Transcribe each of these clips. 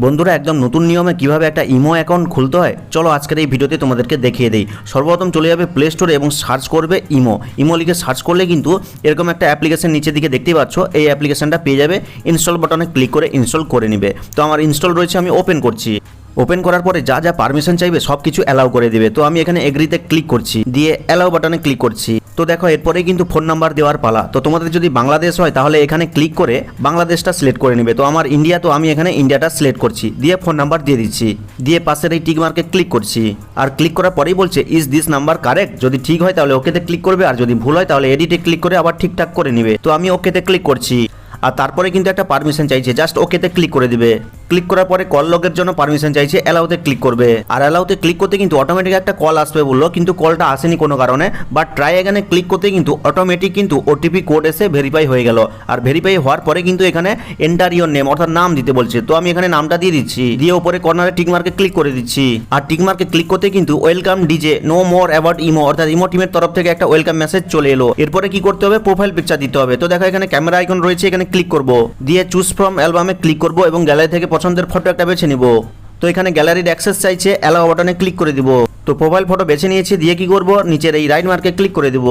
বন্ধুরা, একদম নতুন নিয়মে কীভাবে একটা ইমো অ্যাকাউন্ট খুলতে হয়, চলো আজকের এই ভিডিওতে তোমাদেরকে দেখিয়ে দিই। সর্বপ্রথম চলে যাবে প্লে স্টোরে এবং সার্চ করবে ইমো। ইমো লিখে সার্চ করলে কিন্তু এরকম একটা অ্যাপ্লিকেশন নিচের দিকে দেখতেই পাচ্ছ, এই অ্যাপ্লিকেশনটা পেয়ে যাবে। ইনস্টল বাটনে ক্লিক করে ইনস্টল করে নিবে। তো আমার ইনস্টল রয়েছে, আমি ওপেন করছি। ওপেন করার পরে যা যা পারমিশন চাইবে সব কিছু অ্যালাউ করে দেবে। তো আমি এখানে এগ্রিতে ক্লিক করছি। দিয়ে অ্যালাউ বাটনে ক্লিক করছি। তো দেখো, এরপরে কিন্তু ফোন নাম্বার দেওয়ার পালা। তো তোমাদের যদি বাংলাদেশ হয়, তাহলে এখানে ক্লিক করে বাংলাদেশটা সিলেক্ট করে নেবে। তো আমার ইন্ডিয়া তো আমি এখানে ইন্ডিয়াটা সিলেক্ট করছি। দিয়ে ফোন নাম্বার দিয়ে দিচ্ছি। দিয়ে পাশের এই টিক মার্কে ক্লিক করছি। আর ক্লিক করার পরেই বলছে ইজ দিস নাম্বার কারেক্ট যদি ঠিক হয়, তাহলে ওকেতে ক্লিক করবে। আর যদি ভুল হয়, তাহলে এডিটে ক্লিক করে আবার ঠিকঠাক করে নেবে। তো আমি ওকেতে ক্লিক করছি। আর তারপরে কিন্তু একটা পারমিশন চাইছে জাস্ট ওকেতে ক্লিক করে দিবে। ক্লিক করার পরে কল লগের জন্য পারমিশন চাইছে অ্যালাউতে ক্লিক করবে। আর অ্যালাউতে ক্লিক করতে কিন্তু অটোমেটিক একটা কল আসবে বলল, কিন্তু কলটা আসেনি কোনো কারণে। বাট ট্রাই এখানে ক্লিক করতে কিন্তু অটোমেটিক কিন্তু ওটিপি কোড এসে ভেরিফাই হয়ে গেল। আর ভেরিফাই হওয়ার পরে কিন্তু এখানে এন্টার ইওর নেম অর্থাৎ নাম দিতে বলছে। তো আমি এখানে নামটা দিয়ে দিচ্ছি। দিয়ে উপরে কর্নারে টিক মার্কে ক্লিক করে দিচ্ছি। আর টিক মার্কে ক্লিক করতে কিন্তু welcome DJ know more about emo অর্থাৎ ইমো টিমের তরফ থেকে একটা ওয়েলকাম মেসেজ চলে এলো। এরপরে কি করতে হবে? প্রোফাইল পিকচার দিতে হবে। তো দেখো এখানে ক্যামেরা আইকন রয়েছে, এখানে ক্লিক করব। দিয়ে চুজ ফ্রম অ্যালবামে ক্লিক করব এবং গ্যালারি থেকে পছন্দের ফটো একটা বেছে নিব। তো এখানে গ্যালারির অ্যাক্সেস চাইছে অ্যালাও বাটনে ক্লিক করে দিব। তো প্রোফাইল ফটো বেছে নিয়েছি, দিয়ে কি করব? নিচের এই রাইট মার্কে ক্লিক করে দিব।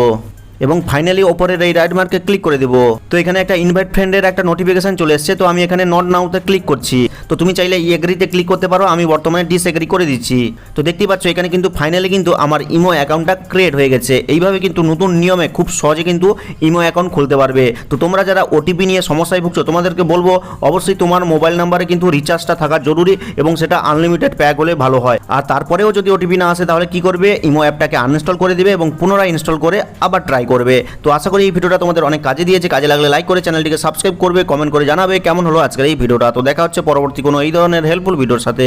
এবং ফাইনালি ওপরের এই রাইট মার্কে ক্লিক করে দেবো। তো এখানে একটা ইনভাইট ফ্রেন্ডের একটা নোটিফিকেশন চলে এসেছে, তো আমি এখানে নট নাউতে ক্লিক করছি। তো তুমি চাইলে এগ্রিতে ক্লিক করতে পারো, আমি বর্তমানে ডিসএগ্রি করে দিচ্ছি। তো দেখতেই পাচ্ছ, এখানে কিন্তু ফাইনালি কিন্তু আমার ইমো অ্যাকাউন্টটা ক্রিয়েট হয়ে গেছে। এইভাবে কিন্তু নতুন নিয়মে খুব সহজে কিন্তু ইমো অ্যাকাউন্ট খুলতে পারবে। তো তোমরা যারা ওটিপি নিয়ে সমস্যায় ভুগছো, তোমাদেরকে বলব, অবশ্যই তোমার মোবাইল নাম্বারে কিন্তু রিচার্জটা থাকা জরুরি এবং সেটা আনলিমিটেড প্যাক হলে ভালো হয়। আর তারপরেও যদি ওটিপি না আসে, তাহলে কি করবে? ইমো অ্যাপটাকে আনইনস্টল করে দিবে এবং পুনরায় ইনস্টল করে আবার ট্রাই করবে। তো আশা করি এই ভিডিওটা তোমাদের অনেক কাজে দিয়েছে। কাজে লাগলে লাইক করে চ্যানেলটিকে সাবস্ক্রাইব করবে কমেন্ট করে জানাবে। কেমন হলো আজকের এই ভিডিওটা? তো দেখা হচ্ছে পরবর্তী কোনো এই ধরনের হেল্পফুল ভিডিওর সাথে।